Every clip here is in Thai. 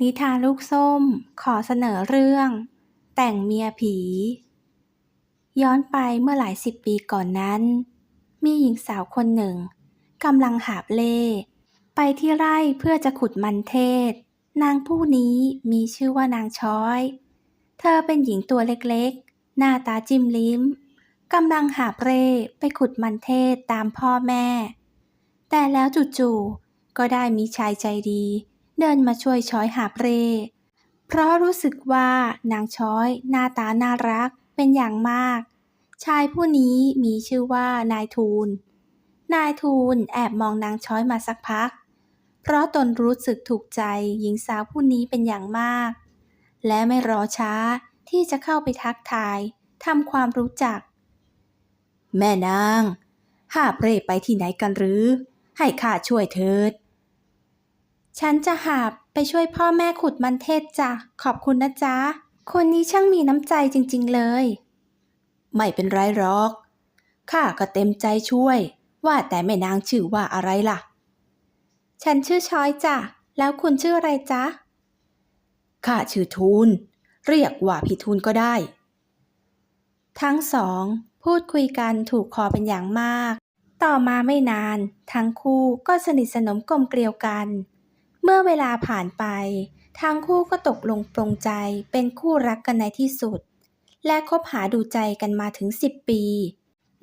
นิทานลูกส้ม ขอเสนอเรื่อง แต่งเมียผี ย้อนไปเมื่อหลายสิบปีก่อนนั้น มีหญิงสาวคนหนึ่งกำลังหาบเล่ไปที่ไร่เพื่อจะขุดมันเทศ นางผู้นี้มีชื่อว่านางช้อย เธอเป็นหญิงตัวเล็กๆ หน้าตาจิ้มลิ้มกำลังหาบเร่ไปขุดมันเทศตามพ่อแม่ แต่แล้วจู่ๆก็ได้มีชายใจดี เดินมาช่วยช้อยหาบเร่ เพราะรู้สึกว่านางช้อยหน้าตาน่ารักเป็นอย่างมาก ชายผู้นี้มีชื่อว่านายทูล นายทูลแอบมองนางช้อยมาสักพัก เพราะตนรู้สึกถูกใจหญิงสาวผู้นี้เป็นอย่างมาก และไม่รอช้าที่จะเข้าไปทักทายทำความรู้จัก แม่นางหาบเร่ไปที่ไหนกันหรือ ให้ข้าช่วยเถิด ฉันจะหาบไปช่วยพ่อแม่ขุดมันเทศจ้ะ ขอบคุณนะจ๊ะ คนนี้ช่างมีน้ำใจจริงๆเลย ไม่เป็นไรหรอก ข้าก็เต็มใจช่วย ว่าแต่แม่นางชื่อว่าอะไรล่ะ ฉันชื่อช้อยจ้ะ แล้วคุณชื่ออะไรจ๊ะ ข้าชื่อทูล เรียกว่าพี่ทูลก็ได้ ทั้งสอง พูดคุยกันถูกคอเป็นอย่างมาก ต่อมาไม่นาน ทั้งคู่ก็สนิทสนมกลมเกลียวกัน เมื่อเวลาผ่านไป ทั้งคู่ก็ตกลงปรงใจเป็นคู่รักกันในที่สุด และคบหาดูใจกันมาถึง 10 ปี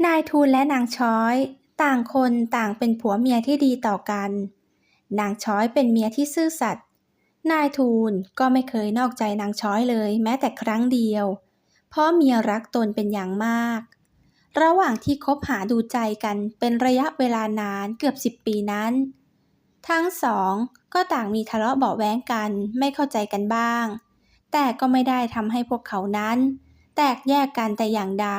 นายทูลและนางช้อย ต่างคนต่างเป็นผัวเมียที่ดีต่อกัน นางช้อยเป็นเมียที่ซื่อสัตย์นายทูลก็ไม่เคยนอกใจนางช้อยเลยแม้แต่ครั้งเดียว เพราะเมียรักตนเป็นอย่างมาก ระหว่างที่คบหาดูใจกันเป็นระยะเวลานานเกือบสิบปีนั้น ทั้งสองก็ต่างมีทะเลาะเบาะแว้งกันไม่เข้าใจกันบ้าง แต่ก็ไม่ได้ทำให้พวกเขานั้น แตกแยกกันแต่อย่างใด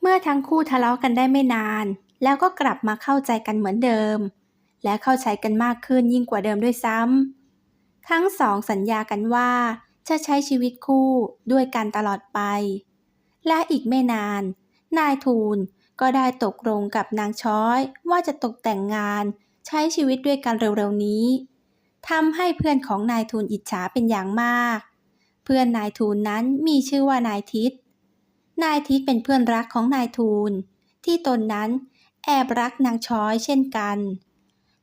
เมื่อทั้งคู่ทะเลาะกันได้ไม่นาน แล้วก็กลับมาเข้าใจกันเหมือนเดิม และเข้าใจกันมากขึ้นยิ่งกว่าเดิมด้วยซ้ำทั้งสองสัญญากันว่าจะใช้ชีวิตคู่ด้วยกันตลอดไป และอีกไม่นาน นายทูลก็ได้ตกลงกับนางช้อยว่าจะตกแต่งงาน ใช้ชีวิตด้วยกันเร็วๆนี้ทำให้เพื่อนของนายทูลอิจฉาเป็นอย่างมาก เพื่อนนายทูลนั้นมีชื่อว่านายทิศนายทิศเป็นเพื่อนรักของนายทูล ที่ตนนั้นแอบรักนางช้อยเช่นกัน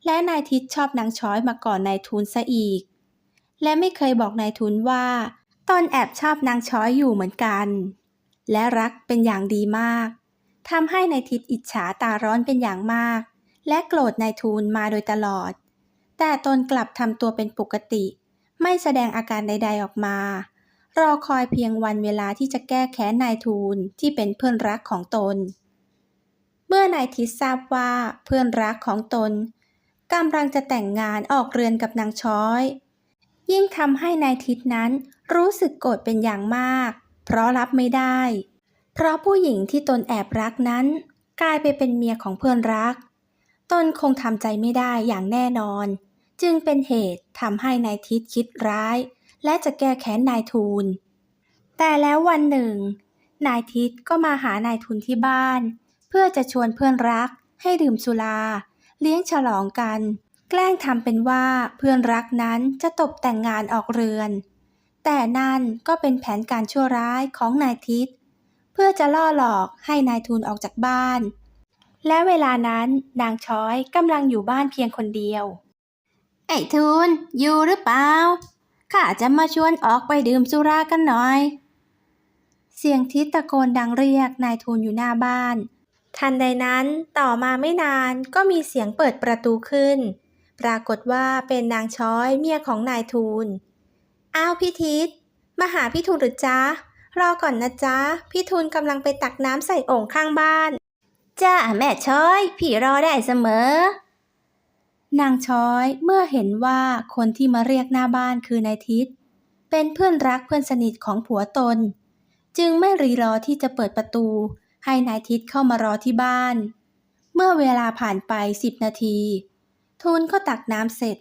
และนายทิศชอบนางช้อยมาก่อนนายทูลซะอีก และไม่เคยบอกนายทุนว่าตนแอบชอบนางช้อยอยู่เหมือนกัน และรักเป็นอย่างดีมากทำให้นายทิศอิจฉาตาร้อนเป็นอย่างมาก และโกรธนายทูลมาโดยตลอด แต่ตนกลับทำตัวเป็นปกติ ไม่แสดงอาการใด ๆออกมา รอคอยเพียงวันเวลาที่จะแก้แค้นนายทูลที่เป็นเพื่อนรักของตน เมื่อนายทิศทราบว่าเพื่อนรักของตนกำลังจะแต่งงานออกเรือนกับนางช้อย ยิ่งทำให้นายทิศนั้นรู้สึกโกรธเป็นอย่างมาก เพราะรับไม่ได้ เพราะผู้หญิงที่ตนแอบรักนั้น กลายไปเป็นเมียของเพื่อนรัก ตนคงทำใจไม่ได้อย่างแน่นอน จึงเป็นเหตุทำให้นายทิศคิดร้าย และจะแก้แค้นนายทูล แต่แล้ววันหนึ่ง นายทิศก็มาหานายทุนที่บ้าน เพื่อจะชวนเพื่อนรักให้ดื่มสุรา เลี้ยงฉลองกัน แกล้งทำเป็นว่าเพื่อนรักนั้นจะตกแต่งงานออกเรือน แต่นั่นก็เป็นแผนการชั่วร้ายของนายทิศเพื่อจะล่อหลอกให้นายทุนออกจากบ้าน และเวลานั้นนางช้อยกำลังอยู่บ้านเพียงคนเดียว ไอ้ทุนอยู่หรือเปล่าข้าจะมาชวนออกไปดื่มสุรากันหน่อย เสียงทิศตะโกนดังเรียกนายทูลอยู่หน้าบ้าน ทันใดนั้นต่อมาไม่นานก็มีเสียงเปิดประตูขึ้น ปรากฏว่าเป็นนางช้อยเมียของนายทูลอ้าวพี่ทิศมาหาพี่ทูลหรือจ๊ะรอก่อนนะจ๊ะพี่ทูลกำลังไปตักน้ำใส่โอ่งข้างบ้าน จ้าแม่ช้อย พี่รอได้เสมอ นางช้อยเมื่อเห็นว่าคนที่มาเรียกหน้าบ้านคือนายทิศเป็นเพื่อนรักเพื่อนสนิทของผัวตน จึงไม่รีรอที่จะเปิดประตู ให้นายทิศเข้ามารอที่บ้าน เมื่อเวลาผ่านไปสิบนาที ทูลก็ตักน้ำเสร็จ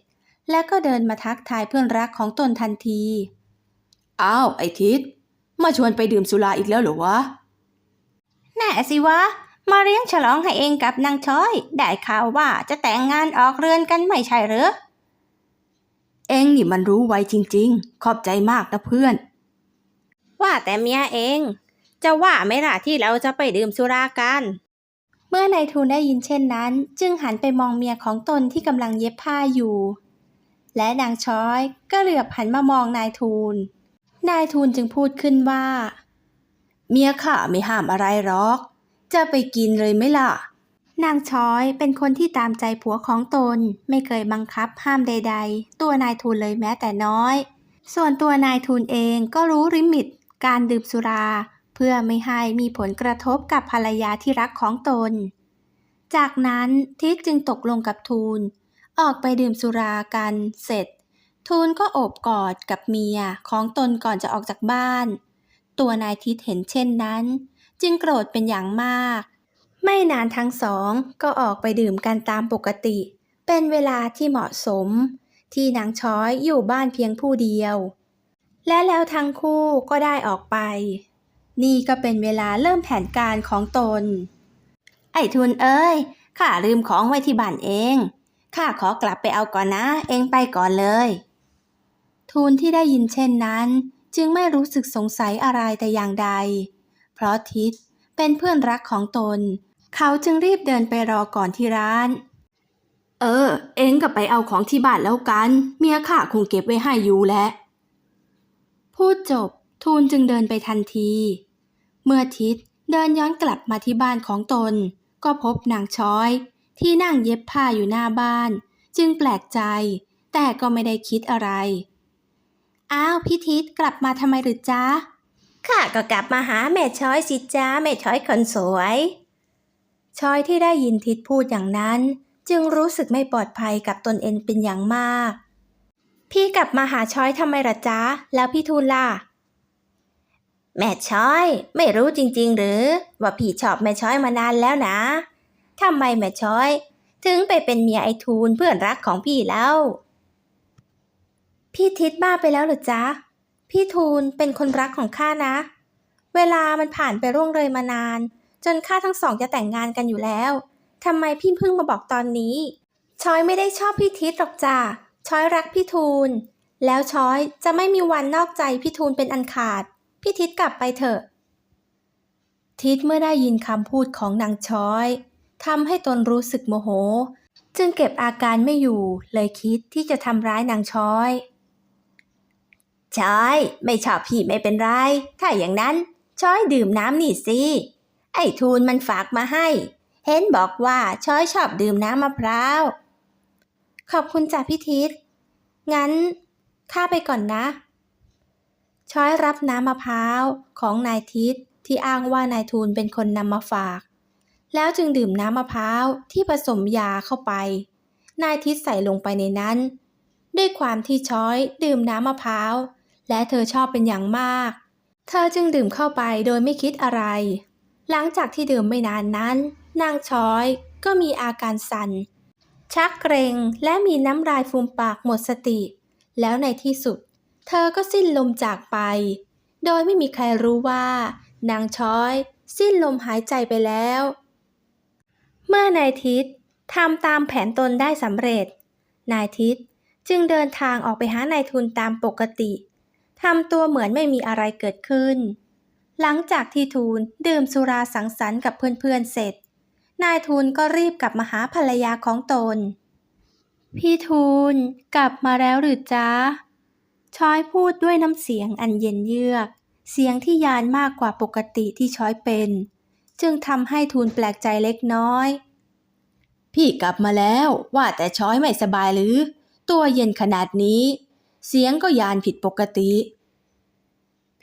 และก็เดินมาทักทายเพื่อนรักของตนทันที อ้าว ไอทิศมาชวนไปดื่มสุราอีกแล้วเหรอวะ แน่สิวะ มาเลี้ยงฉลองให้เองกับนางช้อย ได้ข่าวว่าจะแต่งงานออกเรือนกันไม่ใช่เหรอเองนี่มันรู้ไวจริง ๆ ขอบใจมากนะเพื่อน ว่าแต่เมียเอง จะว่าไหม่ล่ะที่เราจะไปดื่มสุรากัน เมื่อนายทูลได้ยินเช่นนั้น จึงหันไปมองเมียของตนที่กำลังเย็บผ้าอยู่ และนางช้อยก็เหลือบหันมามองนายทูล นายทูลจึงพูดขึ้นว่า เมียข้าไม่ห้ามอะไรหรอก จะไปกินเลยไหมล่ะ นางช้อยเป็นคนที่ตามใจผัวของตน ไม่เคยบังคับห้ามใด ๆ ตัวนายทูลเลยแม้แต่น้อย ส่วนตัวนายทูลเองก็รู้ริมิต การดื่มสุรา เพื่อไม่ให้มีผลกระทบกับภรรยาที่รักของตน จากนั้นทิศจึงตกลงกับทูล ออกไปดื่มสุรากันเสร็จ ทูลก็โอบกอดกับเมียของตนก่อนจะออกจากบ้าน ตัวนายทิศเห็นเช่นนั้น จึงโกรธเป็นอย่างมาก ไม่นานทั้งสองก็ออกไปดื่มกันตามปกติ เป็นเวลาที่เหมาะสม ที่นางช้อยอยู่บ้านเพียงผู้เดียว และแล้วทั้งคู่ก็ได้ออกไป นี่ก็เป็นเวลาเริ่มแผนการของตน ไอ้ทุนเอ้ยข้าลืมของไว้ที่บ้านเองข้าขอกลับไปเอาก่อนนะ เองไปก่อนเลย ทูลที่ได้ยินเช่นนั้น จึงไม่รู้สึกสงสัยอะไรแต่อย่างใด เพราะทิศเป็นเพื่อนรักของตน เขาจึงรีบเดินไปรอก่อนที่ร้าน เออ เองก็ไปเอาของที่บ้านแล้วกัน เมียข้าคงเก็บไว้ให้อยู่แหละพูดจบทูลจึงเดินไปทันที เมื่อทิศเดินย้อนกลับมาที่บ้านของตน ก็พบนางช้อย ที่นั่งเย็บผ้าอยู่หน้าบ้าน จึงแปลกใจ แต่ก็ไม่ได้คิดอะไร อ้าวพี่ทิศกลับมาทำไมหรือจ๊ะ ข้าก็กลับมาหาแม่ช้อยสิจ้าแม่ช้อยคนสวย ช้อยที่ได้ยินทิศพูดอย่างนั้น จึงรู้สึกไม่ปลอดภัยกับตนเองเป็นอย่างมาก พี่กลับมาหาช้อยทำไมล่ะจ๊ะ แล้วพี่ทูลล่ะ แม่ช้อย ไม่รู้จริงๆ หรือ ว่าพี่ชอบแม่ช้อยมานานแล้วนะทำไมแม่ช้อย ถึงไปเป็นเมียไอทูลเพื่อนรักของพี่แล้ว พี่ทิศบ้าไปแล้วหรือจ๊ะ พี่ทูลเป็นคนรักของข้านะ เวลามันผ่านไปร่วงเลยมานาน จนข้าทั้งสองจะแต่งงานกันอยู่แล้วทำไมพี่เพิ่งมาบอกตอนนี้ ช้อยไม่ได้ชอบพี่ทิศหรอกจ้ะช้อยรักพี่ทูล แล้วช้อยจะไม่มีวันนอกใจพี่ทูลเป็นอันขาด พี่ทิศกลับไปเถอะ ทิศเมื่อได้ยินคำพูดของนางช้อยทำให้ตนรู้สึกโมโห จึงเก็บอาการไม่อยู่เลยคิดที่จะทำร้ายนางช้อย ช้อยไม่ชอบพี่ไม่เป็นไร ถ้าอย่างนั้นช้อยดื่มน้ำนี่สิ ไอ้ทูลมันฝากมาให้ เห็นบอกว่าช้อยชอบดื่มน้ำมะพร้าว ขอบคุณจ้ะพี่ทิศงั้นข้าไปก่อนนะ ช้อยรับน้ำมะพร้าวของนายทิศที่อ้างว่านายทูลเป็นคนนำมาฝาก แล้วจึงดื่มน้ำมะพร้าวที่ผสมยาเข้าไป นายทิศใส่ลงไปในนั้น ด้วยความที่ช้อยดื่มน้ำมะพร้าว และเธอชอบเป็นอย่างมาก เธอจึงดื่มเข้าไปโดยไม่คิดอะไร หลังจากที่ดื่มไม่นานนั้น นางช้อยก็มีอาการสั่น ชักเกรงและมีน้ำลายฟูมปากหมดสติ แล้วในที่สุด เธอก็สิ้นลมจากไป โดยไม่มีใครรู้ว่า นางช้อย สิ้นลมหายใจไปแล้ว เมื่อนายทิศทำตามแผนตนได้สำเร็จ นายทิศจึงเดินทางออกไปหานายทุนตามปกติ ทำตัวเหมือนไม่มีอะไรเกิดขึ้น หลังจากที่ทูลดื่มสุราสังสรรค์กับเพื่อนๆเสร็จ นายทูลก็รีบกลับมาหาภรรยาของตน พี่ทูลกลับมาแล้วหรือจ๊ะช้อยพูดด้วยน้ำเสียงอันเย็นเยือก เสียงที่ยานมากกว่าปกติที่ช้อยเป็น จึงทำให้ทูลแปลกใจเล็กน้อย พี่กลับมาแล้วว่าแต่ช้อยไม่สบายหรือ ตัวเย็นขนาดนี้ เสียงก็ยานผิดปกติ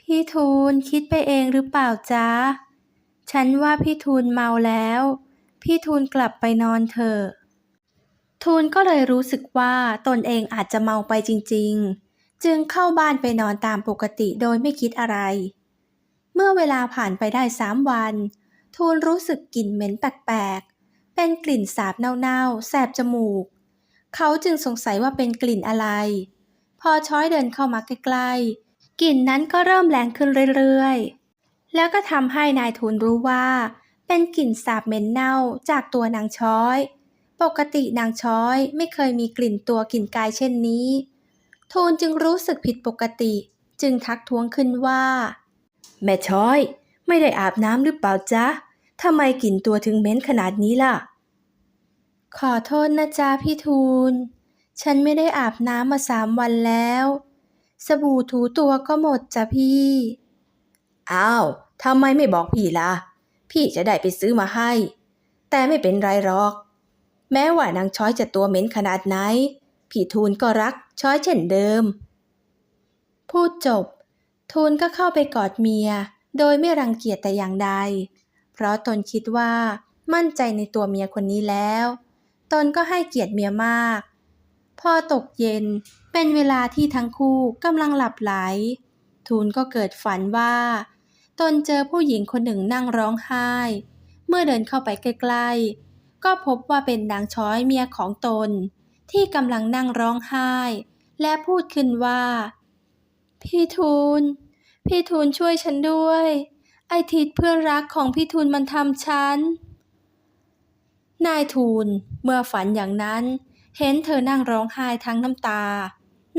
พี่ทูลคิดไปเองหรือเปล่าจ๊ะ ฉันว่าพี่ทูลเมาแล้ว พี่ทูลกลับไปนอนเถอะ ทูลก็เลยรู้สึกว่าตนเองอาจจะเมาไปจริง ๆ จึงเข้าบ้านไปนอนตามปกติโดยไม่คิดอะไร เมื่อเวลาผ่านไปได้สามวัน ทูลรู้สึกกลิ่นเหม็นแปลกๆ เป็นกลิ่นสาบเน่าๆ แสบจมูก เขาจึงสงสัยว่าเป็นกลิ่นอะไร พอช้อยเดินเข้ามาใกล้ๆกลิ่นนั้นก็เริ่มแรงขึ้นเรื่อยๆ แล้วก็ทำให้นายทูลรู้ว่า เป็นกลิ่นสาบเหม็นเน่าจากตัวนางช้อย ปกตินางช้อยไม่เคยมีกลิ่นตัวกลิ่นกายเช่นนี้ทูนจึงรู้สึกผิดปกติ จึงทักท้วงขึ้นว่า แม่ช้อย ไม่ได้อาบน้ำหรือเปล่าจ๊ะทำไมกลิ่นตัวถึงเหม็นขนาดนี้ล่ะ ขอโทษนะจ๊ะพี่ทูล ฉันไม่ได้อาบน้ำมาสามวันแล้ว สบู่ถูตัวก็หมดจ้ะพี่ อ้าวทำไมไม่บอกพี่ล่ะ พี่จะได้ไปซื้อมาให้ แต่ไม่เป็นไรหรอก แม้ว่านางช้อยจะตัวเหม็นขนาดไหน พี่ทูลก็รักช้อยเช่นเดิม พูดจบ ทูลก็เข้าไปกอดเมีย โดยไม่รังเกียจแต่อย่างใด เพราะตนคิดว่ามั่นใจในตัวเมียคนนี้แล้ว ตนก็ให้เกียรติเมียมาก พอตกเย็นเป็นเวลาที่ทั้งคู่กำลังหลับไหล ทูลก็เกิดฝันว่า ตนเจอผู้หญิงคนหนึ่งนั่งร้องไห้ เมื่อเดินเข้าไปใกล้ๆ ก็พบว่าเป็นนางช้อยเมียของตน ที่กำลังนั่งร้องไห้ และพูดขึ้นว่า พี่ทูล พี่ทูลช่วยฉันด้วย ไอทิดเพื่อนรักของพี่ทูลมันทำฉัน นายทูลเมื่อฝันอย่างนั้น เห็นเธอนั่งร้องไห้ทั้งน้ำตา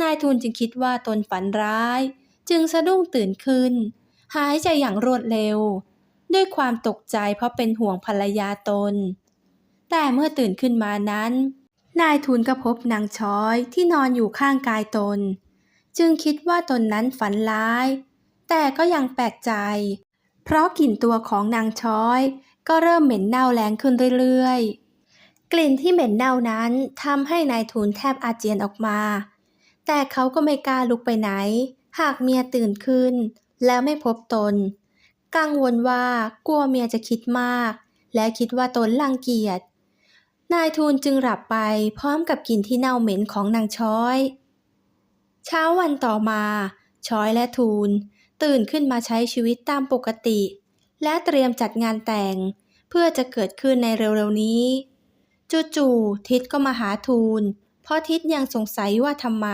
นายทูลจึงคิดว่าตนฝันร้าย จึงสะดุ้งตื่นขึ้น หายใจอย่างรวดเร็ว ด้วยความตกใจเพราะเป็นห่วงภรรยาตน แต่เมื่อตื่นขึ้นมานั้น นายทูลก็พบนางช้อยที่นอนอยู่ข้างกายตน จึงคิดว่าตนนั้นฝันร้าย แต่ก็ยังแปลกใจ เพราะกลิ่นตัวของนางช้อยก็เริ่มเหม็นเน่าแรงขึ้นเรื่อยๆ กลิ่นที่เหม็นเน่านั้นทำให้นายทูลแทบอาเจียนออกมา แต่เขาก็ไม่กล้าลุกไปไหน หากเมียตื่นขึ้น แล้วไม่พบตน กังวลว่ากลัวเมียจะคิดมาก และคิดว่าตนรังเกียจ นายทูลจึงหลับไปพร้อมกับกลิ่นที่เน่าเหม็นของนางช้อย เช้าวันต่อมา ช้อยและทูลตื่นขึ้นมาใช้ชีวิตตามปกติ และเตรียมจัดงานแต่ง เพื่อจะเกิดขึ้นในเร็วๆนี้ จู่ๆทิดก็มาหาทูล เพราะทิดยังสงสัยว่าทำไม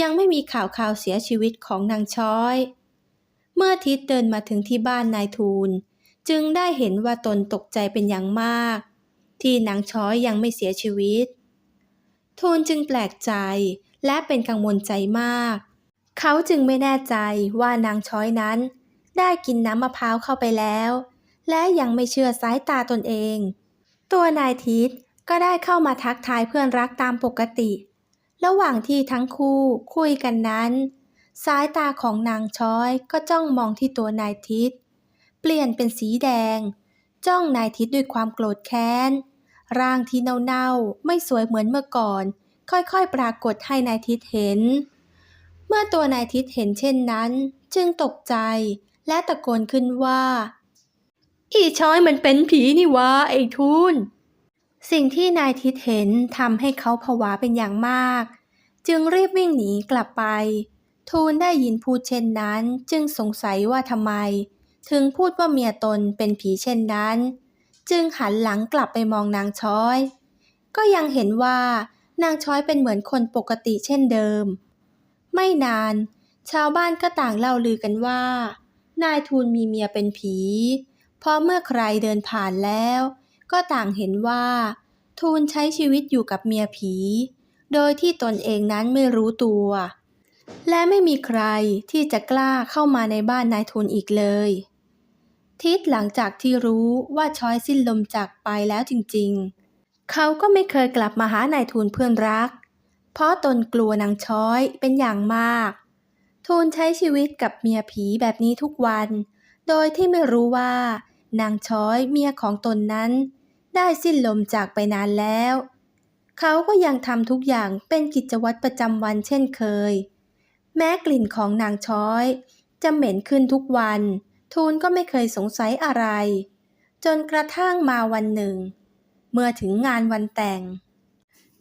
ยังไม่มีข่าวข่าวเสียชีวิตของนางช้อย เมื่อทิดเดินมาถึงที่บ้านนายทูล จึงได้เห็นว่าตนตกใจเป็นอย่างมาก ที่นางช้อยยังไม่เสียชีวิต ทูลจึงแปลกใจและเป็นกังวลใจมาก เขาจึงไม่แน่ใจว่านางช้อยนั้น ได้กินน้ำมะพร้าวเข้าไปแล้ว และยังไม่เชื่อสายตาตนเอง ตัวนายทิศก็ได้เข้ามาทักทายเพื่อนรักตามปกติ ระหว่างที่ทั้งคู่คุยกันนั้น สายตาของนางช้อยก็จ้องมองที่ตัวนายทิศเปลี่ยนเป็นสีแดง จ้องนายทิศด้วยความโกรธแค้น ร่างที่เน่าๆไม่สวยเหมือนเมื่อก่อน ค่อยๆ ปรากฏให้นายทิศเห็น เมื่อตัวนายทิศเห็นเช่นนั้น จึงตกใจและตะโกนขึ้นว่า อีช้อยมันเป็นผีนี่วะไอ้ทูลสิ่งที่นายทิศเห็นทำให้เขาผวาเป็นอย่างมาก จึงรีบวิ่งหนีกลับไป ทูลได้ยินพูดเช่นนั้น จึงสงสัยว่าทำไม ถึงพูดว่าเมียตนเป็นผีเช่นนั้น จึงหันหลังกลับไปมองนางช้อย ก็ยังเห็นว่านางช้อยเป็นเหมือนคนปกติเช่นเดิม ไม่นาน ชาวบ้านก็ต่างเล่าลือกันว่า นายทูลมีเมียเป็นผี พราะเมื่อใครเดินผ่านแล้ว ก็ต่างเห็นว่า ทูลใช้ชีวิตอยู่กับเมียผี โดยที่ตนเองนั้นไม่รู้ตัว และไม่มีใครที่จะกล้าเข้ามาในบ้านนายทูลอีกเลย ทิศหลังจากที่รู้ว่าช้อยสิ้นลมจากไปแล้วจริงๆ เขาก็ไม่เคยกลับมาหานายทูลเพื่อนรัก เพราะตนกลัวนางช้อยเป็นอย่างมาก ทูลใช้ชีวิตกับเมียผีแบบนี้ทุกวันโดยที่ไม่รู้ว่า นางช้อยเมียของตนนั้น ได้สิ้นลมจากไปนานแล้ว เขาก็ยังทำทุกอย่างเป็นกิจวัตรประจำวันเช่นเคย แม้กลิ่นของนางช้อย จะเหม็นขึ้นทุกวัน ทูลก็ไม่เคยสงสัยอะไร จนกระทั่งมาวันหนึ่ง เมื่อถึงงานวันแต่ง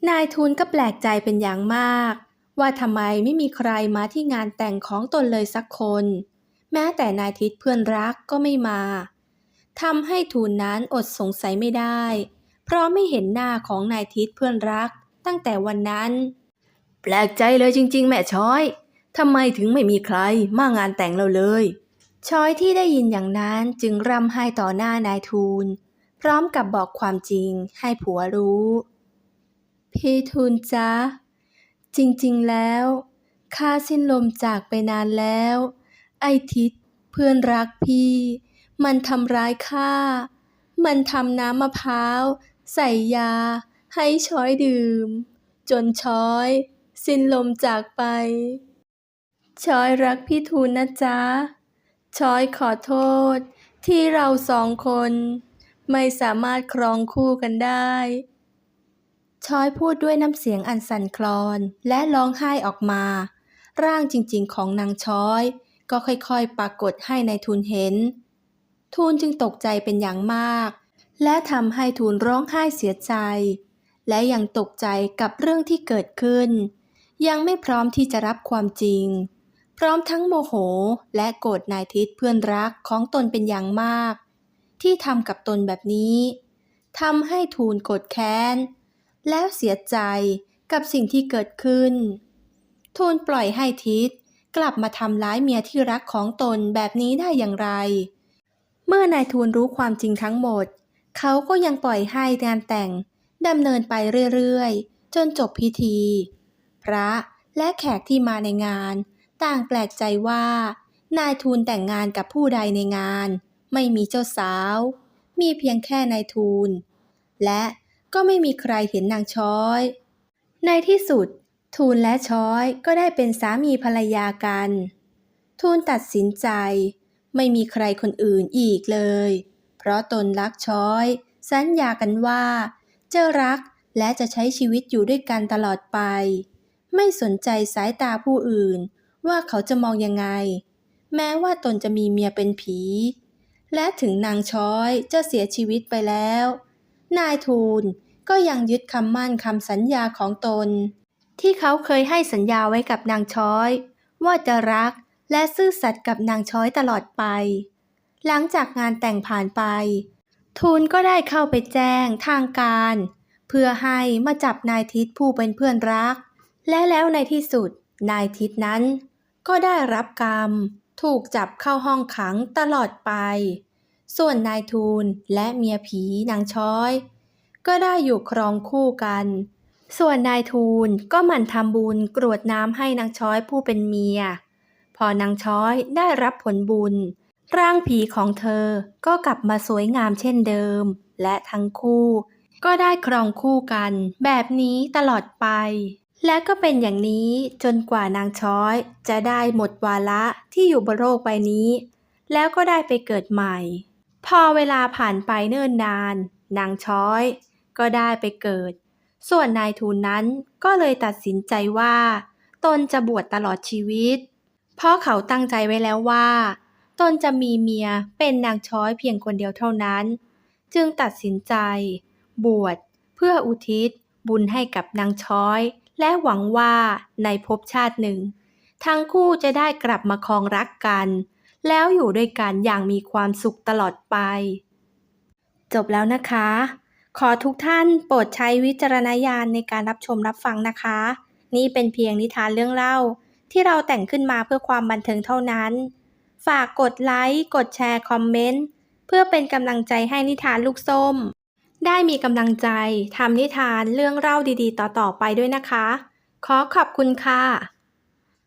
นายทูลก็แปลกใจเป็นอย่างมาก ว่าทำไมไม่มีใครมาที่งานแต่งของตนเลยสักคน แม้แต่นายทิศเพื่อนรักก็ไม่มา ทำให้ทูลนั้นอดสงสัยไม่ได้ เพราะไม่เห็นหน้าของนายทิศเพื่อนรักตั้งแต่วันนั้น แปลกใจเลยจริง ๆ แม่ช้อยทำไมถึงไม่มีใครมางานแต่งเราเลย ช้อยที่ได้ยินอย่างนั้นจึงร่ำไห้ต่อหน้านายทูล พร้อมกับบอกความจริงให้ผัวรู้ พี่ทูลจ๊ะจริงๆแล้วข้าสิ้นลมจากไปนานแล้ว ไอทิศเพื่อนรักพี่ มันทำร้ายข้า มันทำน้ำมะพร้าว ใส่ยา ให้ช้อยดื่ม จนช้อย สิ้นลมจากไป ช้อยรักพี่ทูนนะจ๊ะ ช้อยขอโทษ ที่เราสองคน ไม่สามารถครองคู่กันได้ ช้อยพูดด้วยน้ำเสียงอันสั่นคลอนและร้องไห้ออกมา ร่างจริงๆของนางช้อย ก็ค่อยๆปรากฏให้ในายทูลเห็น ทูลจึงตกใจเป็นอย่างมาก และทำให้ทูลร้องไห้เสียใจ และยังตกใจกับเรื่องที่เกิดขึ้น ยังไม่พร้อมที่จะรับความจริง พร้อมทั้งโมโหและโกรธนายทิศเพื่อนรักของตนเป็นอย่างมาก ที่ทำกับตนแบบนี้ทำให้ทูลโกรธแค้น แล้วเสียใจกับสิ่งที่เกิดขึ้น ทูลปล่อยให้ทิศกลับมาทำร้ายเมียที่รักของตนแบบนี้ได้อย่างไร เมื่อนายทูลรู้ความจริงทั้งหมด เขาก็ยังปล่อยให้งานแต่งดำเนินไปเรื่อยๆ จนจบพิธี พระและแขกที่มาในงาน ต่างแปลกใจว่า นายทูลแต่งงานกับผู้ใดในงาน ไม่มีเจ้าสาว มีเพียงแค่นายทูล และก็ไม่มีใครเห็นนางช้อย ในที่สุด ทูลและช้อยก็ได้เป็นสามีภรรยากัน ทูลตัดสินใจ ไม่มีใครคนอื่นอีกเลย เพราะตนรักช้อย สัญญากันว่า จะรักและจะใช้ชีวิตอยู่ด้วยกันตลอดไป ไม่สนใจสายตาผู้อื่น ว่าเขาจะมองยังไง แม้ว่าตนจะมีเมียเป็นผี และถึงนางช้อยจะเสียชีวิตไปแล้ว นายทูลก็ยังยึดคำมั่นคำสัญญาของตน ที่เขาเคยให้สัญญาไว้กับนางช้อย ว่าจะรัก และซื่อสัตย์กับนางช้อยตลอดไป หลังจากงานแต่งผ่านไป ทูลก็ได้เข้าไปแจ้งทางการ เพื่อให้มาจับนายทิศผู้เป็นเพื่อนรัก และแล้วในที่สุดนายทิศนั้น ก็ได้รับกรรม ถูกจับเข้าห้องขังตลอดไป ส่วนนายทูลและเมียผีนางช้อย ก็ได้อยู่ครองคู่กันส่วนนายทูลก็หมั่นทำบุญกรวดน้ำให้นางช้อยผู้เป็นเมีย พอนางช้อยได้รับผลบุญ ร่างผีของเธอก็กลับมาสวยงามเช่นเดิม และทั้งคู่ ก็ได้ครองคู่กัน แบบนี้ตลอดไป และก็เป็นอย่างนี้จนกว่านางช้อย จะได้หมดวาระที่อยู่บนโลกใบนี้ แล้วก็ได้ไปเกิดใหม่ พอเวลาผ่านไปเนิ่นนาน นางช้อย ก็ได้ไปเกิด ส่วนนายทูลนั้นก็เลยตัดสินใจว่า ตนจะบวชตลอดชีวิต พราะเขาตั้งใจไว้แล้วว่าตนจะมีเมียเป็นนางช้อยเพียงคนเดียวเท่านั้น จึงตัดสินใจ บวชเพื่ออุทิศ บุญให้กับนางช้อย และหวังว่าในภพชาติหนึ่ง ทั้งคู่จะได้กลับมาครองรักกัน แล้วอยู่ด้วยกันอย่างมีความสุขตลอดไป จบแล้วนะคะ ขอทุกท่านโปรดใช้วิจารณญาณในการรับชมรับฟังนะคะ นี่เป็นเพียงนิทานเรื่องเล่า ที่เราแต่งขึ้นมาเพื่อความบันเทิงเท่านั้น ฝากกดไลค์กดแชร์คอมเมนต์เพื่อเป็นกำลังใจให้นิทานลูกส้ม ได้มีกำลังใจทำนิทานเรื่องเล่าดีๆ ต่อๆไปด้วยนะคะ ขอขอบคุณค่ะ